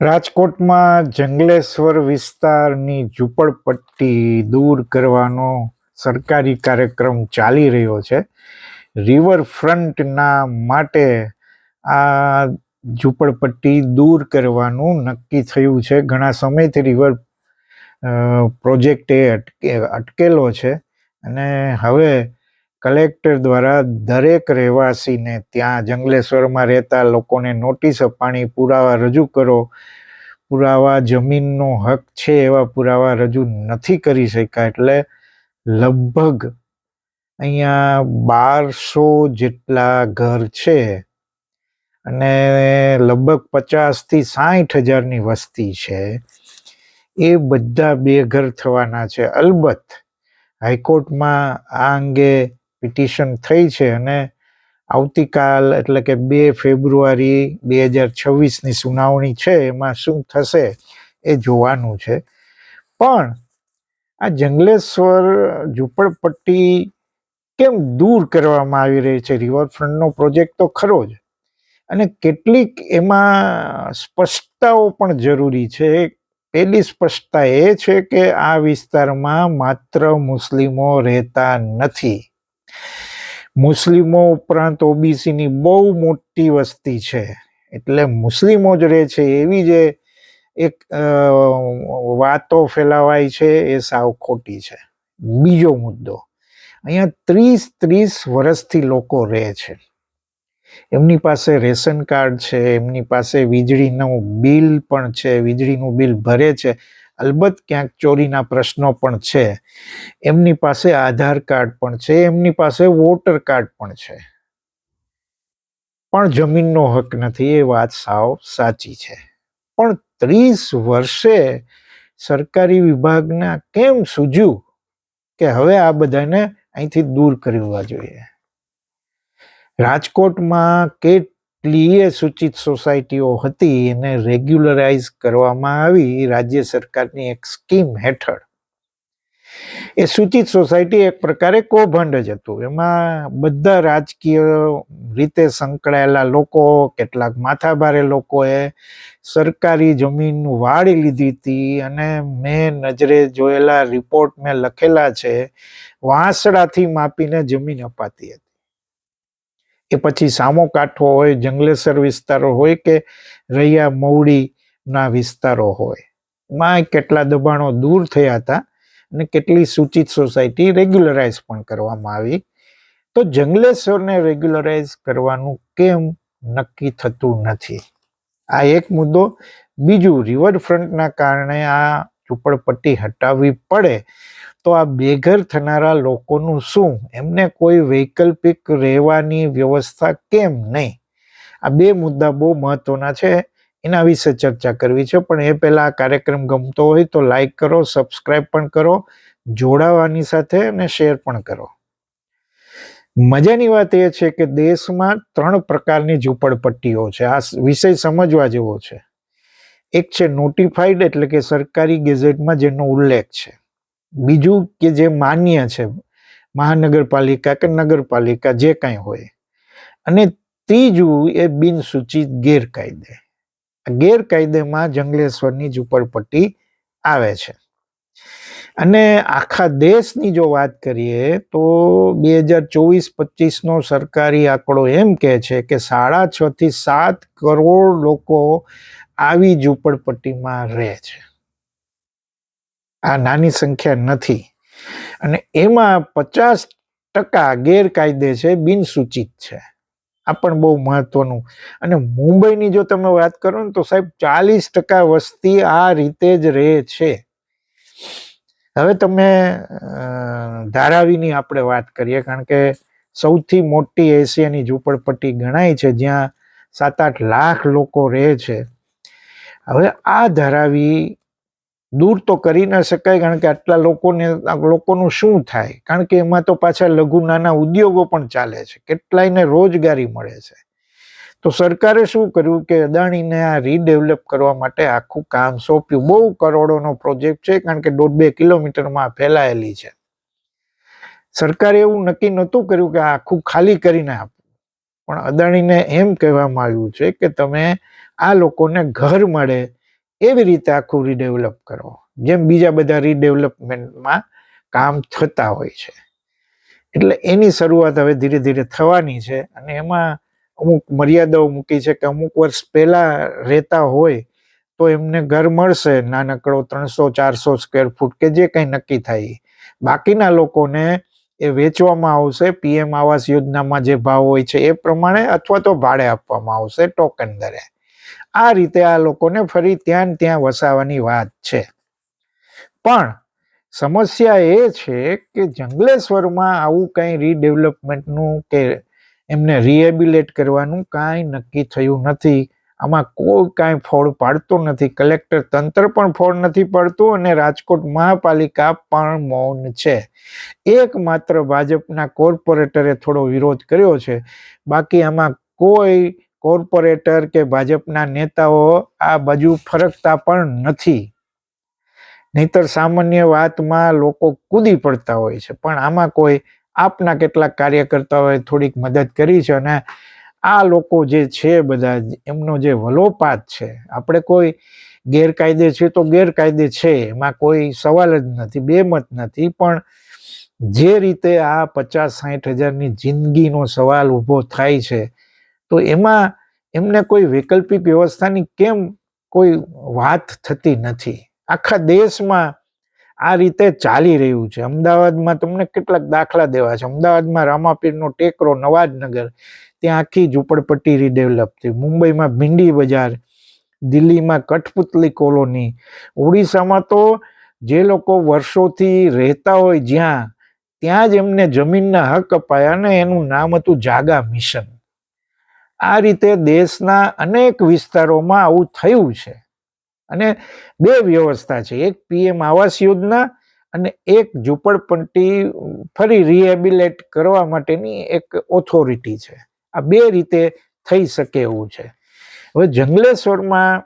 રાજકોટમાં જંગલેશ્વર વિસ્તારની ઝૂંપડપટ્ટી દૂર કરવાનો સરકારી કાર્યક્રમ ચાલી રહ્યો છે. રિવરફ્રન્ટના માટે આ ઝૂંપડપટ્ટી દૂર કરવાનું નક્કી થયું છે. ઘણા સમયથી રિવર પ્રોજેક્ટ એ અટકે, અટકેલો છે અને હવે કલેક્ટર દ્વારા દરેક રહેવાસીને ત્યાં જંગલેશ્વરમાં રહેતા લોકોને નોટિસ અપાણી પુરાવા રજૂ કરો. પુરાવા જમીનનો હક છે એવા પુરાવા રજૂ નથી કરી શક્યા. એટલે લગભગ અહીંયા બારસો જેટલા ઘર છે અને લગભગ પચાસથી સાઠ હજારની વસ્તી છે. એ બધા બે ઘર થવાના છે. અલબત્ત હાઈકોર્ટમાં આ અંગે પિટિશન થઈ છે અને આવતીકાલ, એટલે કે બે ફેબ્રુઆરી બે હજાર છવ્વીસની સુનાવણી છે, એમાં શું થશે એ જોવાનું છે. પણ આ જંગલેશ્વર ઝૂંપડપટ્ટી કેમ દૂર કરવામાં આવી રહી છે? રિવરફ્રન્ટનો પ્રોજેક્ટ તો ખરો જ. અને કેટલીક એમાં સ્પષ્ટતાઓ પણ જરૂરી છે. પહેલી સ્પષ્ટતા એ છે કે આ વિસ્તારમાં માત્ર મુસ્લિમો રહેતા નથી. મુસ્લિમો ઉપરાંત ઓબીસીની બહુ મોટી વસ્તી છે. એટલે મુસ્લિમો જ રહે છે એવી જે એક વાતો ફેલાવાય છે એ સાવ ખોટી છે. બીજો મુદ્દો, અહીંયા ત્રીસ ત્રીસ વર્ષથી લોકો રહે છે. એમની પાસે રેશન કાર્ડ છે, એમની પાસે વીજળીનું બિલ પણ છે, વીજળીનું બિલ ભરે છે. અલબત્ત ક્યાંક ચોરીના પ્રશ્નો પણ છે. એમની પાસે આધાર કાર્ડ પણ છે, એમની પાસે વોટર કાર્ડ પણ છે. પણ જમીનનો હક નથી એ વાત સાવ સાચી છે. પણ ત્રીસ વર્ષે સરકારી વિભાગના કેમ સૂજ્યું કે હવે આ બધાને અહીંથી દૂર કરવા જોઈએ? રાજકોટમાં કેટલીય સૂચિત સોસાયટીઓ હતી એને રેગ્યુલરાઇઝ કરવામાં આવી રાજ્ય સરકારની એક સ્કીમ હેઠળ. એ સૂચિત સોસાયટી એક પ્રકારે કૌભાંડ જ હતું. એમાં બધા રાજકીય રીતે સંકળાયેલા લોકો, કેટલાક માથાભારે લોકોએ સરકારી જમીન વાળી લીધી હતી અને મેં નજરે જોયેલા રિપોર્ટ મેં લખેલા છે વાંસડાથી માપીને જમીન અપાતી હતી. એ પછી સામો કાંઠો હોય, જંગલેસર વિસ્તારો હોય કે રૈયા મવડીના વિસ્તારો હોય. માં કેટલા દબાણો દૂર થયા હતા અને કેટલી સૂચિત સોસાયટી રેગ્યુલરાઇઝ પણ કરવામાં આવી. તો જંગલેશ્વરને રેગ્યુલરાઇઝ કરવાનું કેમ નક્કી થતું નથી? આ એક મુદ્દો. બીજું, રિવરફ્રન્ટના કારણે આ ઝૂંપડપટ્ટી હટાવવી પડે તો આ બેઘર થનારા લોકોનું શું? એમને કોઈ વૈકલ્પિક રહેવાની વ્યવસ્થા કેમ નહીં? આ બે મુદ્દા બહુ મહત્વના છે. એના વિશે ચર્ચા કરવી છે. પણ એ પહેલાં આ કાર્યક્રમ ગમતો હોય તો લાઈક કરો સબસ્ક્રાઈબ પણ કરો, જોડાવાની સાથે અને શેર પણ કરો. મજાની વાત એ છે કે દેશમાં ત્રણ પ્રકારની ઝૂંપડપટ્ટીઓ છે. આ વિષય સમજવા જેવો છે. એક છે નોટિફાઈડ એટલે કે સરકારી ગેઝેટમાં જેનો ઉલ્લેખ છે. બીજું કે જે માન્ય છે, મહાનગરપાલિકા કે નગરપાલિકા જે કાંઈ હોય. અને ત્રીજું એ બિનસૂચિત ગેરકાયદે. ગેરકાયદેમાં જંગલેશ્વરની ઝુંપડપટ્ટી આવે છે. અને આખા દેશની જો વાત કરીએ તો બે હજાર ચોવીસ પચીસનો સરકારી આંકડો એમ કહે છે કે સાડા છથી સાત કરોડ લોકો આવી ઝૂંપડપટ્ટીમાં રહે છે. આ નાની સંખ્યા નથી. અને એમાં પચાસ ટકા ગેરકાયદે છે, બિનસૂચિત છે. આ પણ બહુ મહત્વનું. અને મુંબઈની જો તમે વાત કરો ને તો સાહેબ ચાલીસ ટકા વસ્તી આ રીતે જ રહે છે. હવે તમે ધારાવીની આપણે વાત કરીએ, કારણ કે સૌથી મોટી એશિયાની ઝૂંપડપટ્ટી ગણાય છે, જ્યાં સાત આઠ લાખ લોકો રહે છે. હવે આ ધારાવી દૂર તો કરી ના શકાય, કારણ કે આટલા લોકોને, લોકોનું શું થાય? કારણ કે એમાં તો પાછા લઘુ નાના ઉદ્યોગો પણ ચાલે છે. કેટલાયને રોજગારી મળે છે. તો સરકારે શું કર્યું કે અદાણીને આ રીડેવલપ કરવા માટે આખું કામ સોંપ્યું. બહુ કરોડોનો પ્રોજેક્ટ છે, કારણ કે દોઢ બે કિલોમીટરમાં ફેલાયેલી છે. સરકારે એવું નક્કી નહોતું કર્યું કે આખું ખાલી કરીને આપવું પણ અદાણીને એમ કહેવામાં આવ્યું છે કે તમે આ લોકોને ઘર મળે એવી રીતે આખું રીડેવલપ કરો જેમ બીજા બધા રીડેવલપમેન્ટમાં કામ થતા હોય છે. એટલે એની શરૂઆત હવે ધીરે ધીરે થવાની છે અને એમાં અમુક મર્યાદાઓ મૂકી છે કે અમુક વર્ષ પહેલા રહેતા હોય તો એમને ઘર મળશે નાનકડો ત્રણસો, ચારસો સ્ક્વેર ફૂટ કે જે કંઈ નક્કી થાય. બાકીના લોકોને એ વેચવામાં આવશે, પીએમ આવાસ યોજનામાં જે ભાવ હોય છે એ પ્રમાણે અથવા તો ભાડે આપવામાં આવશે ટોકન દરે. આ રીતે આ લોકોને ફરી ત્યાં ત્યાં વસાવાની વાત છે. પણ સમસ્યા એ છે કે જંગલેશ્વરમાં આવું કંઈ રીડેવલપમેન્ટનું કે એમને રિહેબિલેટ કરવાનું કાંઈ નક્કી થયું નથી. આમાં કોઈ કાંઈ ફોડ પાડતો નથી. કલેક્ટર તંત્ર પણ ફોડ નથી પાડતું અને રાજકોટ મહાપાલિકા પણ મૌન છે. એકમાત્ર ભાજપના કોર્પોરેટરે થોડો વિરોધ કર્યો છે. બાકી આમાં કોઈ કોર્પોરેટર કે ભાજપના નેતાઓ આ બાજુ ફરકતા પણ નથી. નહીતર સામાન્ય વાતમાં લોકો કૂદી પડતા હોય છે. પણ આમાં કોઈ આપના કેટલાક કાર્યકર્તાઓએ થોડીક મદદ કરી છે અને આ લોકો જે છે બધા, એમનો જે વલોપાત છે, આપણે કોઈ ગેરકાયદે છે તો ગેરકાયદે છે. એમાં કોઈ સવાલ જ નથી, બેમત નથી. પણ જે રીતે આ પચાસ સાઠ હજારની જિંદગીનો સવાલ ઊભો થાય છે તો એમાં એમને કોઈ વૈકલ્પિક વ્યવસ્થાની કેમ કોઈ વાત થતી નથી? આખા દેશમાં આ રીતે ચાલી રહ્યું છે. અમદાવાદમાં તમને કેટલાક દાખલા દેવા છે. અમદાવાદમાં રામાપીરનો ટેકરો નવાજનગર, ત્યાં આખી ઝૂંપડપટ્ટી રીડેવલપ થઈ. મુંબઈમાં ભીંડી બજાર, દિલ્હીમાં કઠપુતલી કોલોની. ઓડિશામાં તો જે લોકો વર્ષોથી રહેતા હોય જ્યાં, ત્યાં જ એમને જમીનના હક અપાયા અને એનું નામ હતું જાગા મિશન. આ રીતે દેશના અનેક વિસ્તારોમાં આવું થયું છે. અને બે વ્યવસ્થા છે. એક પીએમ આવાસ યોજના અને એક ઝૂંપડપટ્ટી ફરી રિહેબિલેટ કરવા માટેની એક ઓથોરિટી છે. આ બે રીતે થઈ શકે એવું છે. હવે જંગલેશ્વરમાં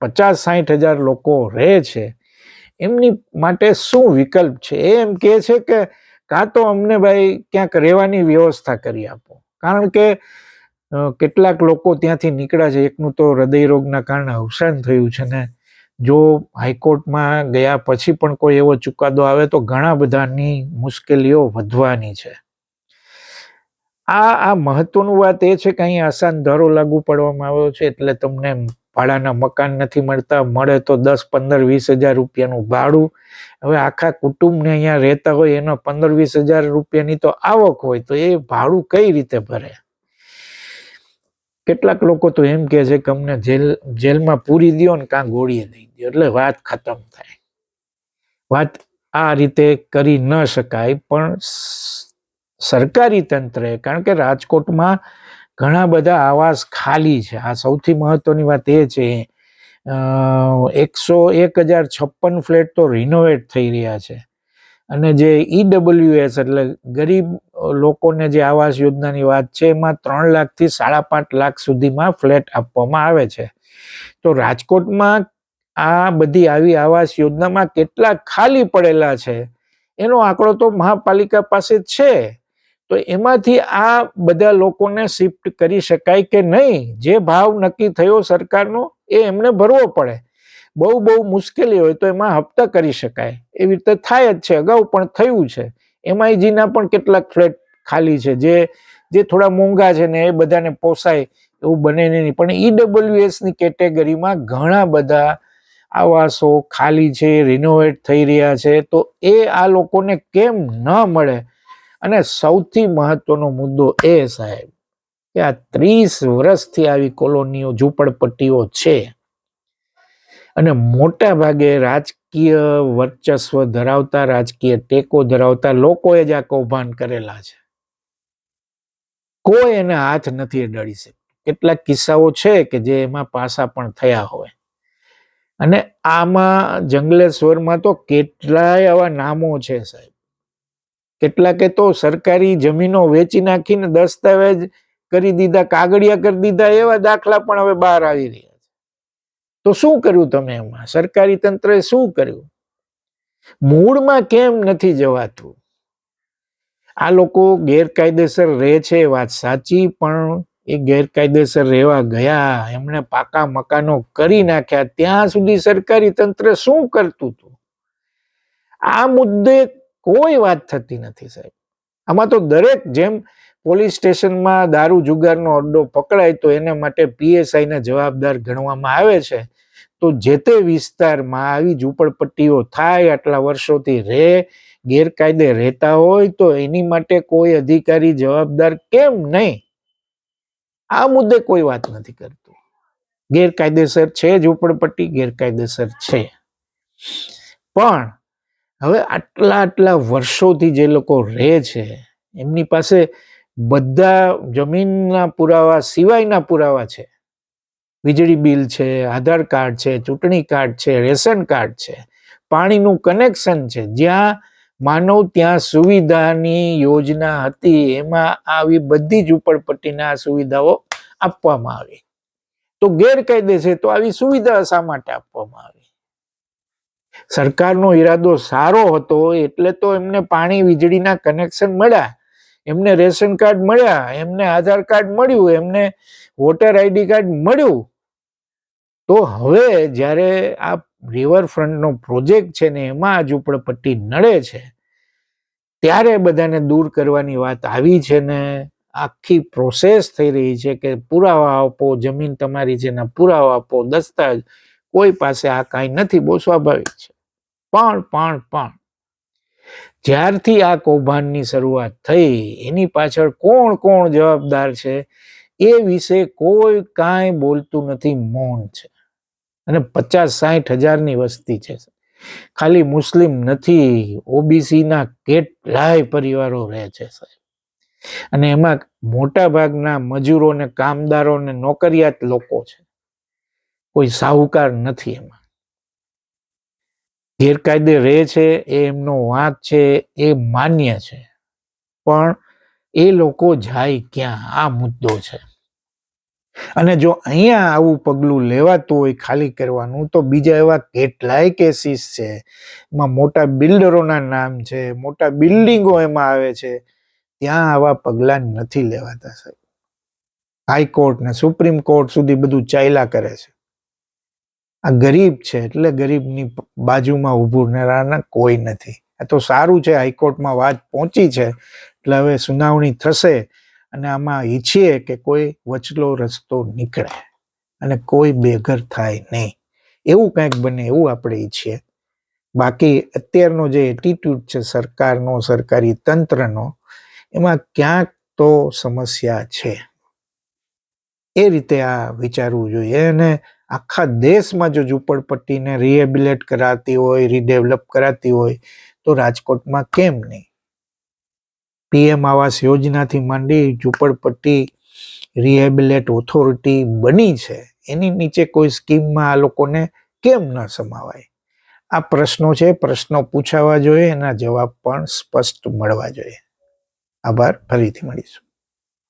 પચાસ સાઠ હજાર લોકો રહે છે. એમની માટે શું વિકલ્પ છે? એ એમ કહે છે કે કાં તો અમને ભાઈ ક્યાંક રહેવાની વ્યવસ્થા કરી આપો. કારણ કે કેટલાક લોકો ત્યાંથી નીકળ્યા છે. એકનું તો હૃદય રોગના કારણે અવસાન થયું છે ને. જો હાઈકોર્ટમાં ગયા પછી પણ કોઈ એવો ચુકાદો આવે તો ઘણા બધાની મુશ્કેલીઓ વધવાની છે. આ આ મહત્વનું વાત એ છે કે અહીં આસાન દરો લાગુ પાડવામાં આવ્યો છે એટલે તમને ભાડાના મકાન નથી મળતા. મળે તો દસ, પંદર, વીસ હજાર રૂપિયાનું ભાડું. હવે આખા કુટુંબને અહીંયા રહેતા હોય એનો પંદર, વીસ હજાર રૂપિયાની તો આવક હોય તો એ ભાડું કઈ રીતે ભરે? કેટલાક લોકો તો એમ કહે છે કે અમને જેલ, જેલમાં પૂરી દો ને કાં ગોળીએ દઈ દો એટલે વાત ખતમ થાય. વાત આ રીતે કરી ન શકાય, પણ સરકારી તંત્રે કારણ કે રાજકોટમાં ઘણા બધા આવાસ ખાલી છે. આ સૌથી મહત્વની વાત એ છે એકસો એક હજાર છપ્પન ફ્લેટ તો રિનોવેટ થઈ રહ્યા છે. અને જે ઈડબ્લ્યુએસ એટલે ગરીબ લોકોને જે આવાસ યોજનાની વાત છે, એમાં ત્રણ લાખથી સાડા પાંચ લાખ સુધીમાં ફ્લેટ આપવામાં આવે છે. તો રાજકોટમાં આ બધી આવી આવાસ યોજનામાં કેટલા ખાલી પડેલા છે? એનો આંકડો તો મહાપાલિકા પાસે છે. તો એમાંથી આ બધા લોકોને શિફ્ટ કરી શકાય કે નહીં? જે ભાવ નક્કી થયો સરકારનો, એ એમને ભરવો પડે. બહુ બહુ મુશ્કેલી હોય તો એમાં હપ્તા કરી શકાય. એવી રીતે થાય જ છે. અગાઉ પણ થયું છે. એમઆઈજીના પણ કેટલાક ફ્લેટ ખાલી છે. જે જે થોડા મોંઘા છે ને એ બધાને પોસાય એવું બને નહીં. પણ ઈડબ્લ્યુએસની કેટેગરીમાં ઘણા બધા આવાસો ખાલી છે રિનોવેટ થઈ રહ્યા છે. તો એ આ લોકોને કેમ ન મળે? અને સૌથી મહત્વનો મુદ્દો એ સાહેબ કે આ ત્રીસ વર્ષથી આવી કોલોનીઓ, ઝૂંપડપટ્ટીઓ છે. અને મોટા ભાગે રાજકીય વર્ચસ્વ ધરાવતા, રાજકીય ટેકો ધરાવતા લોકોએ જ આ કૌભાંડ કરેલા છે. કોઈ એને હાથ નથી અડાડી શકતું કેટલાક કિસ્સાઓ છે કે જે એમાં પાસા પણ થયા હોય. અને આમાં જંગલેશ્વરમાં તો કેટલાય આવા નામો છે સાહેબ. કેટલાકે તો સરકારી જમીનો વેચી નાખીને દસ્તાવેજ કરી દીધા, કાગળિયા કરી દીધા એવા દાખલા પણ હવે બહાર આવી રહ્યા તો શું કર્યું તમે એમાં? સરકારી તંત્રએ શું કર્યું? મૂળમાં કેમ નથી જવાતું? આ લોકો ગેરકાયદેસર રહે છે વાત સાચી, પણ એ ગેરકાયદેસર રહેવા ગયા, એમણે પાકા મકાનો કરી નાખ્યા. ત્યાં સુધી સરકારી તંત્ર શું કરતું હતું? આ મુદ્દે કોઈ વાત થતી નથી સાહેબ. આમાં તો દરેક જેમ પોલીસ સ્ટેશનમાં દારૂ જુગારનો અડ્ડો પકડાય, તો એના માટે પીએસઆઈને જવાબદાર ગણવામાં આવે છે. તો જે તે વિસ્તારમાં આવી ઝૂંપડપટ્ટીઓ થાય આટલા વર્ષોથી રહે, ગેરકાયદે રહેતા હોય, તો એની માટે કોઈ અધિકારી જવાબદાર કેમ નહીં? આ મુદ્દે કોઈ વાત નથી કરતું. ગેરકાયદેસર છે ઝૂંપડપટ્ટી ગેરકાયદેસર છે. પણ હવે આટલા આટલા વર્ષોથી જે લોકો રહે છે, એમની પાસે બધા જમીનના પુરાવા સિવાયના પુરાવા છે. વીજળી બિલ છે, આધાર કાર્ડ છે, ચૂંટણી કાર્ડ છે, રેશન કાર્ડ છે, પાણીનું કનેક્શન છે. જ્યાં માનવ ત્યાં સુવિધાની યોજના હતી, એમાં આવી બધી ઝૂંપડપટ્ટીને આ સુવિધાઓ આપવામાં આવી. તો ગેરકાયદે છે તો આવી સુવિધા શા માટે આપવામાં આવી? સરકારનો ઈરાદો સારો હતો, એટલે તો એમને પાણી, વીજળીના કનેક્શન મળ્યા. એમને રેશન કાર્ડ મળ્યા, એમને આધાર કાર્ડ મળ્યું, એમને વોટર આઈડી કાર્ડ મળ્યું. તો હવે જ્યારે આ રિવરફ્રન્ટનો પ્રોજેક્ટ છે ને એમાં આ ઝૂંપડપટ્ટી નડે છે, ત્યારે બધાને દૂર કરવાની વાત આવી છે ને આખી પ્રોસેસ થઈ રહી છે કે પુરાવા આપો, જમીન તમારી છે પુરાવા આપો, દસ્તાવેજ, કોઈ પાસે આ કાંઈ નથી, બહુ સ્વાભાવિક છે. પણ પણ પણ જ્યારથી આ કૌભાંડની શરૂઆત થઈ, એની પાછળ કોણ કોણ જવાબદાર છે એ વિશે કોઈ કાંઈ બોલતું નથી મૌન છે. અને પચાસ સાઠ હજારની વસ્તી છે ખાલી મુસ્લિમ નથી ઓબીસી ના કેટલાય પરિવારો રહે છે સાહેબ. અને એમાં મોટા ભાગના મજૂરો ને કામદારો નોકરિયાત લોકો છે. કોઈ સાહુકાર નથી એમાં. ગેરકાયદે રહે છે, એ એમનો વાંક છે, એ માન્ય છે. પણ એ લોકો જાય ક્યાં? આ મુદ્દો છે. અને જો અહીંયા આવું પગલું લેવાતું હોય ખાલી કરવાનું, તો બીજા એવા કેટલાય કેસીસ છે. એમાં મોટા બિલ્ડરોના નામ છે, મોટા બિલ્ડિંગો એમાં આવે છે. ત્યાં આવા પગલાં નથી લેવાતા સાહેબ. હાઈકોર્ટ ને સુપ્રીમ કોર્ટ સુધી બધું ચાલ્યા કરે છે. આ ગરીબ છે એટલે ગરીબની બાજુમાં ઊભું રહેવાના કોઈ નથી. આ તો સારું છે હાઈકોર્ટમાં વાત પહોંચી છે. એટલે હવે સુનાવણી થશે. અને આમાં ઈચ્છીએ કે કોઈ વચલો રસ્તો નીકળે અને કોઈ બેઘર થાય નહીં. એવું કંઈક બને એવું આપણે ઈચ્છીએ. બાકી અત્યારનો જે એટીટ્યુડ છે સરકારનો, સરકારી તંત્રનો, એમાં ક્યાંક તો સમસ્યા છે. એ રીતે આ વિચારવું જોઈએ અને આખા દેશમાં જો ઝૂંપડપટ્ટીને રિહેબિલેટ કરાતી હોય રીડેવલપ કરાતી હોય, તો રાજકોટમાં કેમ નહીં? પીએમ આવાસ યોજનાથી માંડી ઝૂંપડપટ્ટી રિહેબિલેટ ઓથોરિટી બની છે. એની નીચે કોઈ સ્કીમમાં આ લોકોને કેમ ન સમાવાય? આ પ્રશ્નો છે. પ્રશ્નો પૂછાવા જોઈએ. એના જવાબ પણ સ્પષ્ટ મળવા જોઈએ. આભાર. ફરીથી મળીશું.